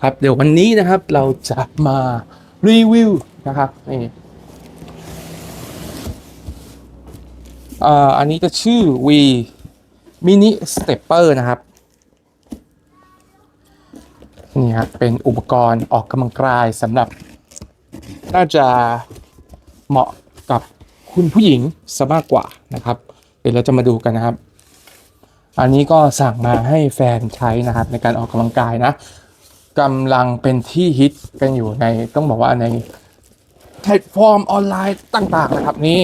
นะครับ เดี๋ยววันนี้นะครับเราจะมารีวิวนะครับนี่อันนี้จะชื่อ V Mini Stepper นะครับนี่ครับเป็นอุปกรณ์ออกกำลังกายสำหรับ น่าจะเหมาะกับคุณผู้หญิงซะมากกว่านะครับ เดี๋ยวเราจะมาดูกันนะครับ อันนี้ก็สั่งมาให้แฟนใช้นะครับในการออกกำลังกายนะ กำลังเป็นที่ฮิตกันอยู่ในต้องบอกว่าในแพลตฟอร์มออนไลน์ต่าง ๆ นะครับนี่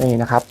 นี่นะครับ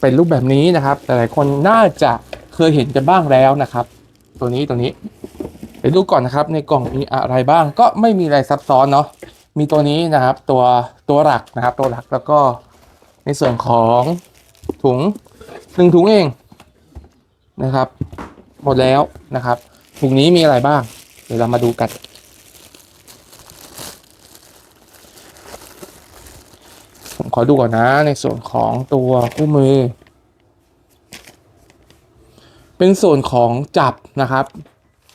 เป็นรูปแบบนี้นะครับ แต่หลายคนน่าจะเคยเห็นกันบ้างแล้วนะครับ ตัวนี้ตัวนี้เดี๋ยวดูก่อนนะครับ ในกล่องมีอะไรบ้างก็ไม่มีอะไรซับซ้อนเนาะมีตัวนี้นะครับ ตัวตัวหลักนะครับ ตัวหลักแล้วก็ในส่วนของถุงหนึ่งถุงเองนะครับ หมดแล้วนะครับ ถุงนี้มีอะไรบ้าง เดี๋ยวเรามาดูกัน ผมขอดูก่อนนะในส่วนของตัวคู่มือ เป็นส่วนของจับนะครับ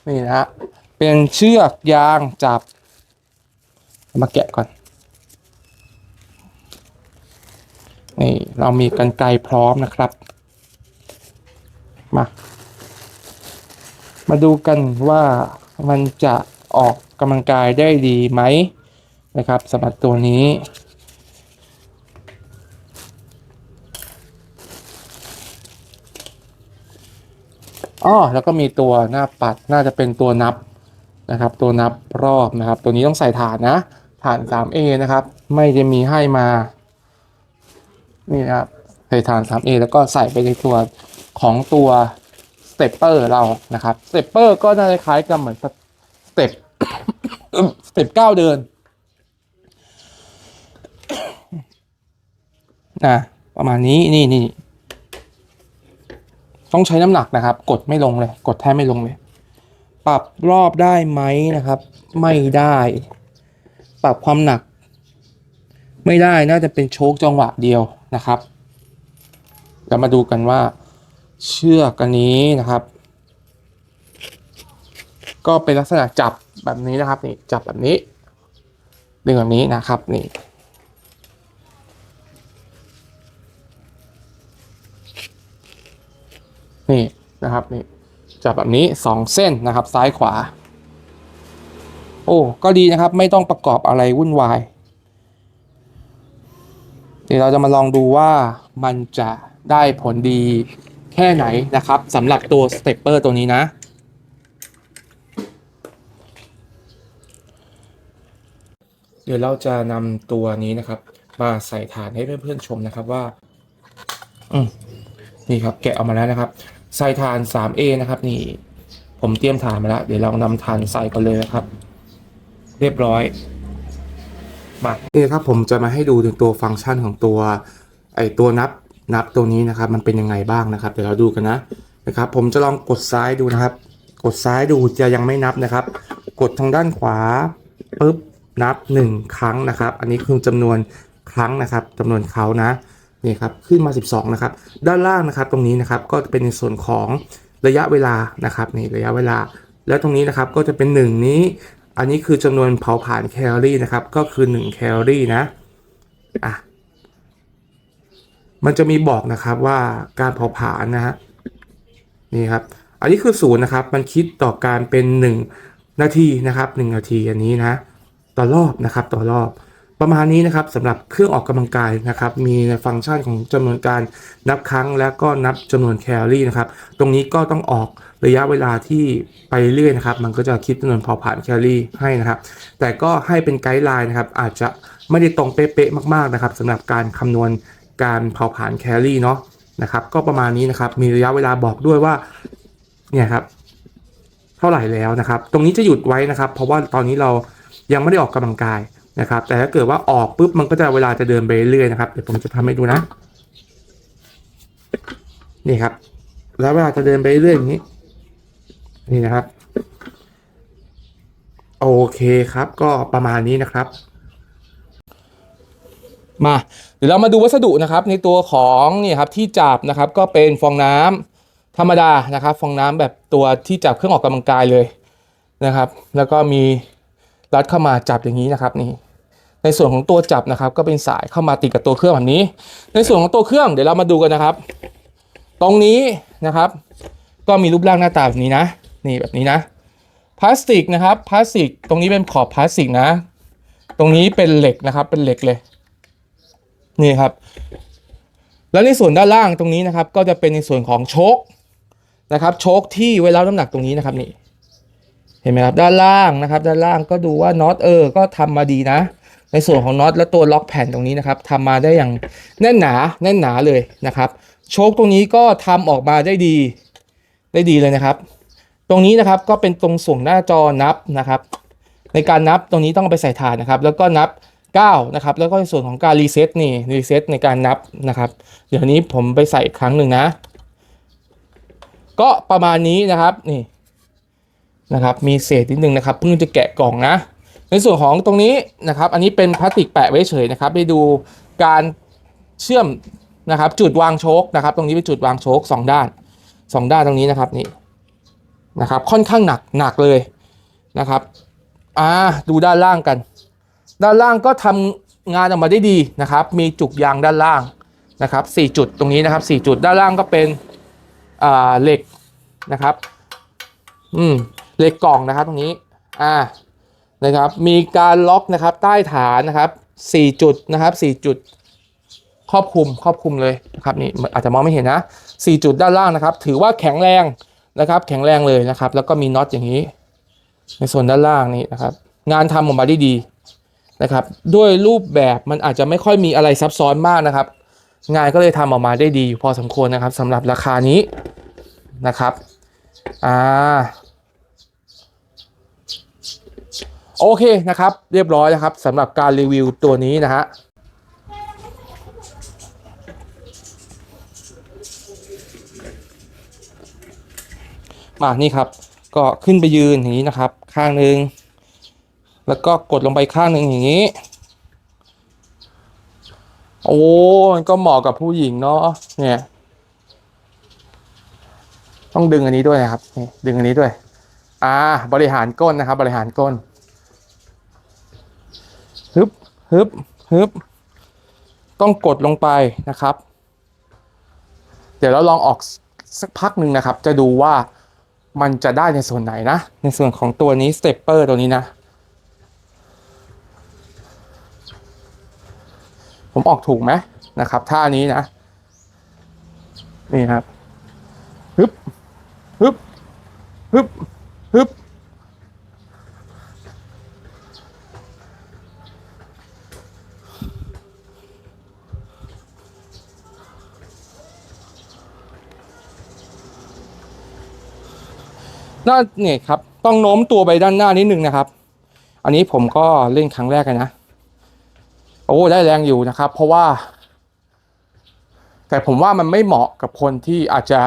นี่นะฮะ เป็นเชือกยางจับ มาแกะก่อน นี่ เรามีกันไกลพร้อมนะครับ มา มาดูกันว่ามันจะออกกำลังกายได้ดีไหมนะครับสำหรับตัวนี้อ้อแล้วก็มีตัวหน้าปัดน่าจะเป็นตัวนับนะครับ ตัวนับรอบนะครับ ตัวนี้ต้องใส่ฐานนะฐาน 3A นะครับ ไม่จะมีให้มา นี่นะครับใส่ฐาน 3A แล้วก็ใส่ไปในตัวของตัว ตปเปอร์เรานะครับสเตปเปอร์ก็น่าจะคล้ายกันเหมือนสเต็ปสเต็ปก้าวเดินนะประมาณนี้นี่นี่ต้องใช้น้ำหนักนะครับ กดไม่ลงเลย กดแทบไม่ลงเลย ปรับรอบได้ไหมนะครับ ไม่ได้ ปรับความหนัก ไม่ได้น่าจะเป็นโชคจังหวะเดียวนะครับเรามาดูกันว่า เชือกอันนี้นะครับ ก็เป็นลักษณะจับแบบนี้นะครับนี่จับแบบนี้ ดึงแบบนี้นะครับนี่นี่นะครับนี่จับแบบนี้สองเส้นนะครับซ้ายขวา โอ้ก็ดีนะครับไม่ต้องประกอบอะไรวุ่นวายเดี๋ยวเราจะมาลองดูว่ามันจะได้ผลดี แค่ไหนนะครับสำหรับตัวสเตปเปอร์ตัวนี้นะ เดี๋ยวเราจะนำตัวนี้นะครับ มาใส่ฐานให้เพื่อนๆชมนะครับว่าอืมนี่ครับแกะออกมาแล้วนะครับ ใส่ฐาน 3A นะครับ นี่ ผมเตรียมฐานมาแล้ว เดี๋ยวเรานำฐานใส่กันเลยนะครับ เรียบร้อยมานี่ครับผมจะมาให้ดูถึงตัวฟังก์ชันของตัวไอตัวนับ นับตัวนี้นะครับมันเป็นยังไงบ้างนะครับ เดี๋ยวเราดูกันนะนะครับ ผมจะลองกดซ้ายดูนะครับ กดซ้ายดูจะยังไม่นับนะครับ กดทางด้านขวาปุ๊บนับ 1 ครั้งนะครับ อันนี้คือจำนวนครั้งนะครับจำนวนเขานะนี่ครับขึ้นมา 12 นะครับ ด้านล่างนะครับ ตรงนี้นะครับก็จะเป็นในส่วนของระยะเวลานะครับนี่ระยะเวลา แล้วตรงนี้นะครับก็จะเป็น 1 นี้ อันนี้คือจำนวนเผาผลาญแคลอรี่นะครับ ก็คือ1แคลอรี่นะอะ มันจะมีบอกนะครับว่าการเผาผลาญนะฮะนี่ครับ อันนี้คือศูนย์นะครับ มันคิดต่อการเป็น1นาทีนะครับ1นาทีอันนี้นะต่อรอบนะครับต่อรอบประมาณนี้นะครับสำหรับเครื่องออกกำลังกายนะครับ มีในฟังก์ชันของจำนวนการนับครั้งแล้วก็นับจำนวนแคลอรี่นะครับ ตรงนี้ก็ต้องออกระยะเวลาที่ไปเรื่อยนะครับ มันก็จะคิดจำนวนเผาผลาญแคลอรี่ให้นะครับ แต่ก็ให้เป็นไกด์ไลน์นะครับ อาจจะไม่ได้ตรงเป๊ะๆมากๆนะครับสำหรับการคำนวณ การเผาผลาญแคลอรี่เนาะนะครับก็ประมาณนี้นะครับมีระยะเวลาบอกด้วยว่าเนี่ยครับเท่าไหร่แล้วนะครับ ตรงนี้จะหยุดไว้นะครับ เพราะว่าตอนนี้เรายังไม่ได้ออกกำลังกายนะครับ แต่ถ้าเกิดว่าออกปุ๊บมันก็จะเวลาจะเดินไปเรื่อยนะครับเดี๋ยวผมจะทำให้ดูนะนี่ครับ แล้วเวลาจะเดินไปเรื่อยอย่างนี้ นี่นะครับ โอเคครับก็ประมาณนี้นะครับ มาเดี๋ยวเรามาดูวัสดุนะครับ ในตัวของนี่ครับที่จับนะครับก็เป็นฟองน้ำธรรมดานะครับฟองน้ำแบบตัวที่จับเครื่องออกกำลังกายเลยนะครับ แล้วก็มีรัดเข้ามาจับอย่างนี้นะครับนี่ในส่วนของตัวจับนะครับ ก็เป็นสายเข้ามาติดกับตัวเครื่องแบบนี้ ในส่วนของตัวเครื่องเดี๋ยวเรามาดูกันนะครับ ตรงนี้นะครับ ก็มีรูปร่างหน้าตาแบบนี้นะ นี่แบบนี้นะพลาสติกนะครับพลาสติก ตรงนี้เป็นขอบพลาสติกนะ ตรงนี้เป็นเหล็กนะครับเป็นเหล็กเลย นี่ครับ แล้วในส่วนด้านล่างตรงนี้นะครับ ก็จะเป็นในส่วนของโชคนะครับโชคที่ไว้รับน้ำหนักตรงนี้นะครับนี่เห็นไหมครับด้านล่างนะครับ ด้านล่างก็ดูว่าน็อตเออ ก็ทำมาดีนะ ในส่วนของน็อตและตัวล็อกแผ่นตรงนี้นะครับทำมาได้อย่างแน่นหนาแน่นหนาเลยนะครับ โชคตรงนี้ก็ทำออกมาได้ดีได้ดีเลยนะครับ ตรงนี้นะครับก็เป็นตรงส่วนหน้าจอนับนะครับ ในการนับตรงนี้ต้องไปใส่ฐานนะครับ แล้วก็นับ 9นะครับแล้วก็ในส่วนของการรีเซ็ตนี่รีเซ็ตในการนับนะครับ เดี๋ยวนี้ผมไปใส่อีกครั้งหนึ่งนะ ก็ประมาณนี้นะครับนี่นะครับมีเศษนิดนึงนะครับเพิ่งจะแกะกล่องนะ ในส่วนของตรงนี้นะครับ อันนี้เป็นพลาสติกแปะไว้เฉยนะครับไปดูการเชื่อมนะครับ จุดวางโชคนะครับ ตรงนี้เป็นจุดวางโชคสองด้านสองด้านตรงนี้นะครับนี่นะครับ ค่อนข้างหนักหนักเลยนะครับอ่าดูด้านล่างกัน ด้านล่างก็ทำงานออกมาได้ดีนะครับ มีจุกยางด้านล่างนะครับสี่จุดตรงนี้นะครับสี่จุดด้านล่างก็เป็นเหล็กนะครับอืมเหล็กกล่องนะครับตรงนี้อ่านะครับมีการล็อกนะครับใต้ฐานนะครับ4จุดนะครับ4จุดครอบคลุมครอบคลุมเลยนะครับนี่อาจจะมองไม่เห็นนะ4จุดด้านล่างนะครับ ถือว่าแข็งแรงนะครับ แข็งแรงเลยนะครับ แล้วก็มีน็อตอย่างนี้ ในส่วนด้านล่างนี่นะครับ งานทำออกมาได้ดี นะครับด้วยรูปแบบมันอาจจะไม่ค่อยมีอะไรซับซ้อนมากนะครับ งานก็เลยทำออกมาได้ดีอยู่พอสมควรนะครับสำหรับราคานี้นะครับอ่าโอเคนะครับ เรียบร้อยนะครับสำหรับการรีวิวตัวนี้นะฮะมานี่ครับ ก็ขึ้นไปยืนอย่างนี้นะครับ ข้างหนึ่ง แล้วก็กดลงไปข้างหนึ่งอย่างนี้ โอ้มันก็เหมาะกับผู้หญิงเนาะเนี่ย ต้องดึงอันนี้ด้วยนะครับนี่ดึงอันนี้ด้วย อ่า บริหารก้นนะครับ บริหารก้นฮึบฮึบฮึบต้องกดลงไปนะครับ เดี๋ยวเราลองออกสักพักหนึ่งนะครับ จะดูว่ามันจะได้ในส่วนไหนนะ ในส่วนของตัวนี้สเตปเปอร์ตัวนี้นะ ผมออกถูกไหมนะครับท่านี้นะ นี่ครับฮึบฮึบฮึบฮึบน่าเนี่ยครับ ต้องโน้มตัวไปด้านหน้านิดนึงนะครับ อันนี้ผมก็เล่นครั้งแรกนะ อ้ได้แรงอยู่นะครับ เพราะว่า แต่ผมว่ามันไม่เหมาะกับคนที่อาจจะ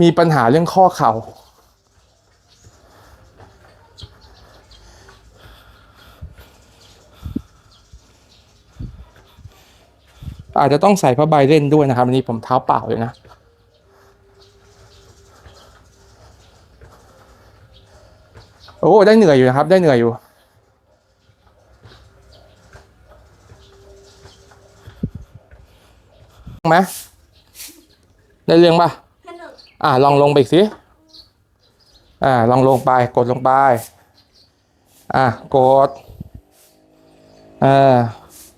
มีปัญหาเรื่องข้อเข่าอาจจะต้องใส่ผ้าใบเล่นด้วยนะครับอันนี้ผมเท้าเปล่าเลยนะโอ้ได้เหนื่อยอยู่นะครับ ได้เหนื่อยอยู่ ไหมได้เรื่องปะสนุกอ่าลองลงไปอีกสิอ่าลองลงไปกดลงไป อ่ากดอ่า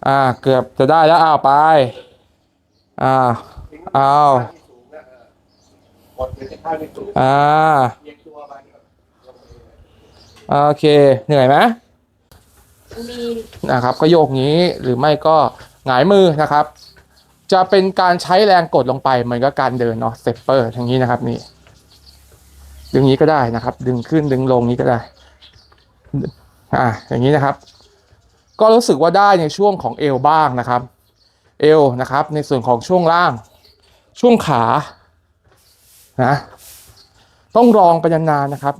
อ่าเกือบจะได้แล้วอ้าวไปอ่าอ้าวอ่าโอเคเหนื่อยไหมมีนะครับ ก็โยกงี้หรือไม่ก็หงายมือนะครับ จะเป็นการใช้แรงกดลงไปเหมือนกับการเดินเนาะสเตปเปอร์อย่างนี้นะครับนี่ ดึงนี้ก็ได้นะครับ ดึงขึ้นดึงลงนี้ก็ได้ อ่าอย่างนี้นะครับ ก็รู้สึกว่าได้ในช่วงของเอวบ้างนะครับ เอวนะครับ ในส่วนของช่วงล่าง ช่วงขานะต้องรองไปนานๆนะครับ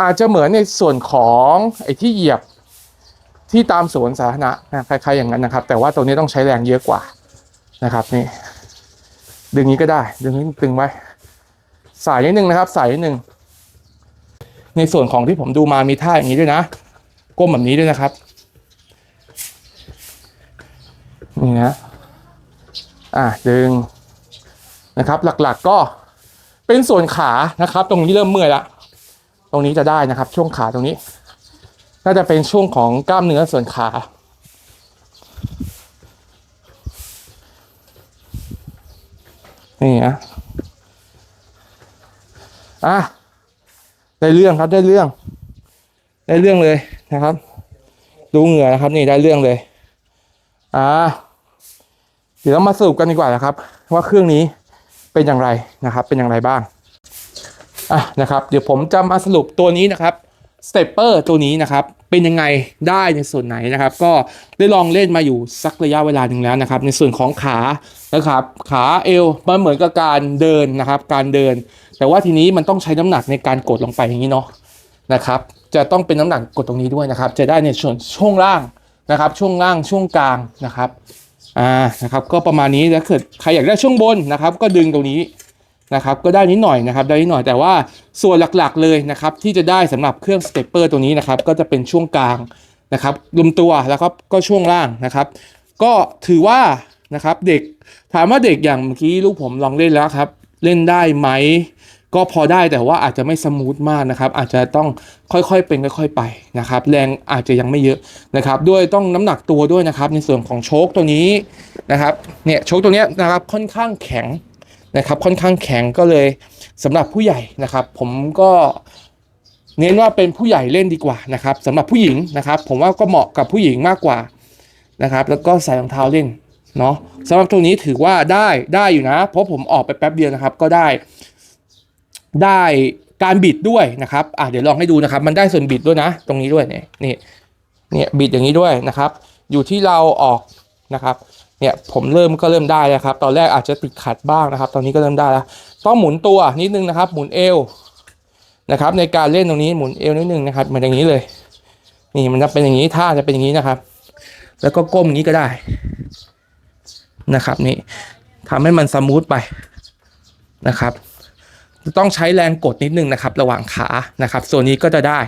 อาจจะเหมือนในส่วนของไอ้ที่เหยียบ ที่ตามสวนสาธารณะนะคล้ายๆอย่างนั้นนะครับ แต่ว่าตัวนี้ต้องใช้แรงเยอะกว่านะครับนี่ดึงนี้ก็ได้ ดึงนี้ตึงไว้ สายนิดนึงนะครับ สายนิดนึงในส่วนของที่ผมดูมามีท่าอย่างนี้ด้วยนะ ก้มแบบนี้ด้วยนะครับนี่นะอะดึงนะครับหลักๆก็เป็นส่วนขานะครับ ตรงนี้เริ่มเมื่อยละตรงนี้จะได้นะครับ ช่วงขาตรงนี้ น่าจะเป็นช่วงของกล้ามเนื้อส่วนขานี่นะอะได้เรื่องครับได้เรื่อง ได้เรื่องเลยนะครับ ดูเหงื่อนะครับ นี่ได้เรื่องเลย อ่าเดี๋ยวเรามาสรุปกันดีกว่านะครับ ว่าเครื่องนี้เป็นอย่างไรนะครับ เป็นอย่างไรบ้างอะนะครับ เดี๋ยวผมจะมาสรุปตัวนี้นะครับ สเตปเปอร์ตัวนี้นะครับเป็นยังไงได้ในส่วนไหนนะครับ ก็ได้ลองเล่นมาอยู่สักระยะเวลาหนึ่งแล้วนะครับ ในส่วนของขานะครับ ขาเอวมันเหมือนกับการเดินนะครับ การเดิน แต่ว่าทีนี้มันต้องใช้น้ำหนักในการกดลงไปอย่างนี้เนาะนะครับ จะต้องเป็นน้ำหนักกดตรงนี้ด้วยนะครับ จะได้ในส่วนช่วงล่างนะครับ ช่วงล่างช่วงกลางนะครับอ่านะครับ ก็ประมาณนี้แล้วเกิดใครอยากได้ช่วงบนนะครับ ก็ดึงตรงนี้ นะครับก็ได้นิดหน่อยนะครับได้นิดหน่อยแต่ว่าส่วนหลักๆเลยนะครับที่จะได้สำหรับเครื่องสเตปเปอร์ตัวนี้นะครับก็จะเป็นช่วงกลางนะครับรวมตัวแล้วก็ก็ช่วงล่างนะครับ ก็ถือว่านะครับเด็กถามว่าเด็กอย่างเมื่อกี้ลูกผมลองเล่นแล้วครับเล่นได้ไหมก็พอได้แต่ว่าอาจจะไม่สมูทมากนะครับ อาจจะต้องค่อยๆเป็นค่อยๆไปนะครับ แรงอาจจะยังไม่เยอะนะครับ ด้วยต้องน้ำหนักตัวด้วยนะครับ ในส่วนของโชคตัวนี้นะครับเนี่ยโชคตัวเนี้ยนะครับค่อนข้างแข็ง นะครับค่อนข้างแข็งก็เลยสำหรับผู้ใหญ่นะครับ ผมก็เน้นว่าเป็นผู้ใหญ่เล่นดีกว่านะครับสำหรับผู้หญิงนะครับ ผมว่าก็เหมาะกับผู้หญิงมากกว่านะครับ แล้วก็ใส่รองเท้าเล่นเนาะสำหรับตัวนี้ถือว่าได้ได้อยู่นะ เพราะผมออกไปแป๊บเดียวนะครับ ก็ได้ ได้การบิดด้วยนะครับอะเดี๋ยวลองให้ดูนะครับ มันได้ส่วนบิดด้วยนะ ตรงนี้ด้วยเนี่ยนี่เนี่ยบิดอย่างนี้ด้วยนะครับ อยู่ที่เราออกนะครับ เนี่ยผมเริ่มก็เริ่มได้แล้วครับ ตอนแรกอาจจะติดขัดบ้างนะครับ ตอนนี้ก็เริ่มได้แล้ว ต้องหมุนตัวนิดนึงนะครับ หมุนเอวนะครับ ในการเล่นตรงนี้หมุนเอวนิดนึงนะครับเหมือนอย่างนี้เลย นี่มันจะเป็นอย่างนี้ท่าจะเป็นอย่างนี้นะครับ แล้วก็ก้มนี้ก็ได้นะครับ นี่ทำให้มันสมูทไปนะครับ ต้องใช้แรงกดนิดนึงนะครับ ระหว่างขานะครับ ส่วนนี้ก็จะได้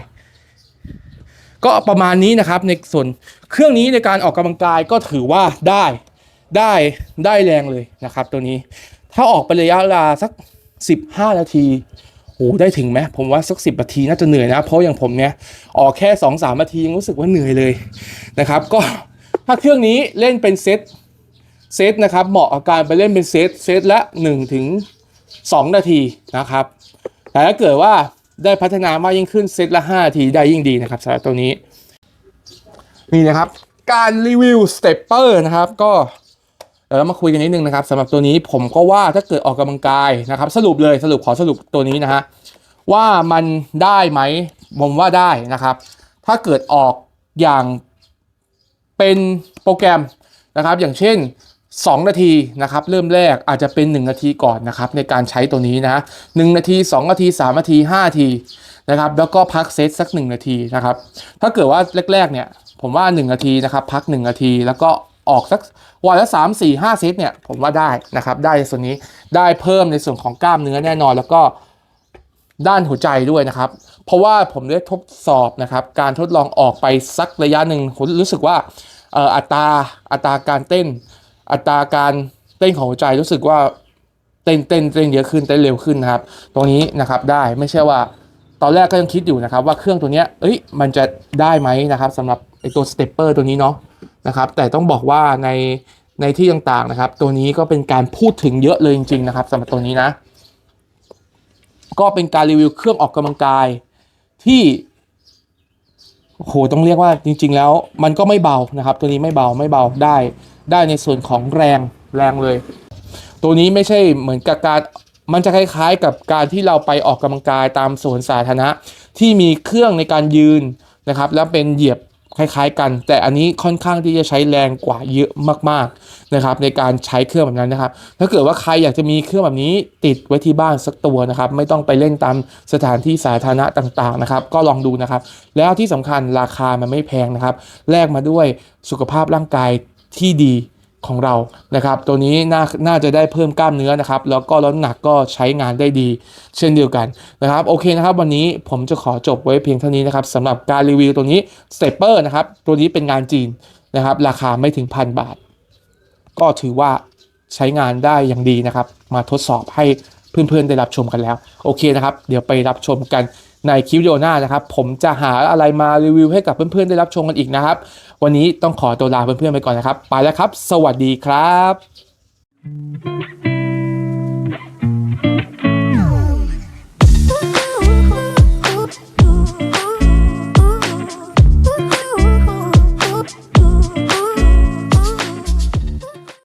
ก็ประมาณนี้นะครับ ในส่วนเครื่องนี้ในการออกกำลังกายก็ถือว่าได้ ได้ได้แรงเลยนะครับ ตัวนี้ ถ้าออกไประยะเวลาสัก 15 นาทีโอ้ได้ถึงไหมผมว่าสัก 10นาทีน่าจะเหนื่อยนะ เพราะอย่างผมเนี้ยออกแค่ 2-3นาทียังรู้สึกว่าเหนื่อยเลยนะครับ ก็ถ้าเครื่องนี้เล่นเป็นเซตเซตนะครับเหมาะกับการไปเล่นเป็นเซตเซตละ1ถึง2นาทีนะครับ แต่ถ้าเกิดว่าได้พัฒนามากยิ่งขึ้นเซตละ5นาทีได้ยิ่งดีนะครับสำหรับตัวนี้นี่นะครับการรีวิวสเตปเปอร์นะครับก็ เดี๋ยวเรามาคุยกันนิดนึงนะครับสำหรับตัวนี้ผมก็ว่าถ้าเกิดออกกำลังกายนะครับ สรุปเลยสรุปขอสรุปตัวนี้นะฮะว่ามันได้ไหมผมว่าได้นะครับ ถ้าเกิดออกอย่างเป็นโปรแกรมนะครับ อย่างเช่น 2 นาทีนะครับ เริ่มแรกอาจจะเป็น 1 นาทีก่อนนะครับ ในการใช้ตัวนี้นะ1นาที 2 นาที 3 นาที 5 นาทีนะครับ แล้วก็พักเซตสัก 1 นาทีนะครับ ถ้าเกิดว่าแรกๆเนี่ยผมว่า 1 นาทีนะครับ พัก 1 นาทีแล้วก็ ออกสักวันละ3 4 5เซตเนี่ยผมว่าได้นะครับ ได้ส่วนนี้ได้เพิ่มในส่วนของกล้ามเนื้อแน่นอนแล้วก็ด้านหัวใจด้วยนะครับ เพราะว่าผมได้ทดสอบนะครับ การทดลองออกไปสักระยะหนึ่งผมรู้สึกว่าอัตราอัตราการเต้น อัตราการเต้นของหัวใจรู้สึกว่าเต้นเต้นเต้นเยอะขึ้นเต้นเร็วขึ้นนะครับ ตรงนี้นะครับได้ไม่ใช่ว่าตอนแรกก็ยังคิดอยู่นะครับว่าเครื่องตัวเนี้ยเอ้ยมันจะได้ไหมนะครับสำหรับไอตัวสเตปเปอร์ตัวนี้เนาะ นะครับ แต่ต้องบอกว่าในในที่ต่างๆนะครับ ตัวนี้ก็เป็นการพูดถึงเยอะเลยจริง ๆ นะครับสำหรับตัวนี้นะ ก็เป็นการรีวิวเครื่องออกกำลังกายที่โหต้องเรียกว่าจริง ๆ แล้วมันก็ไม่เบานะครับ ตัวนี้ไม่เบาไม่เบาได้ ได้ในส่วนของแรงแรงเลย ตัวนี้ไม่ใช่เหมือนกับการมันจะคล้ายๆ กับการที่เราไปออกกำลังกายตามสวนสาธารณะที่มีเครื่องในการยืนนะครับ แล้วเป็นเหยียบ คล้ายๆ กัน แต่อันนี้ค่อนข้างที่จะใช้แรงกว่าเยอะมากๆนะครับ ในการใช้เครื่องแบบนั้นนะครับ ถ้าเกิดว่าใครอยากจะมีเครื่องแบบนี้ติดไว้ที่บ้านสักตัวนะครับ ไม่ต้องไปเล่นตามสถานที่สาธารณะต่างๆนะครับ ก็ลองดูนะครับ แล้วที่สำคัญราคามันไม่แพงนะครับแลกมาด้วยสุขภาพร่างกายที่ดี ของเรานะครับ ตัวนี้น่าน่าจะได้เพิ่มกล้ามเนื้อนะครับ แล้วก็น้ำหนักก็ใช้งานได้ดี เช่นเดียวกันนะครับ โอเคนะครับ วันนี้ผมจะขอจบไว้เพียงเท่านี้นะครับสำหรับการรีวิวตัวนี้สเตปเปอร์นะครับ ตัวนี้เป็นงานจีนนะครับ ราคาไม่ถึงพันบาท ก็ถือว่าใช้งานได้อย่างดีนะครับ มาทดสอบให้เพื่อนๆได้รับชมกันแล้ว โอเคนะครับ เดี๋ยวไปรับชมกัน ในคลิปวิดีโอหน้านะครับ ผมจะหาอะไรมารีวิวให้กับเพื่อนๆได้รับชมกันอีกนะครับ วันนี้ต้องขอตัวลาเพื่อนๆไปก่อนนะครับ ไปแล้วครับ สวัสดีครับ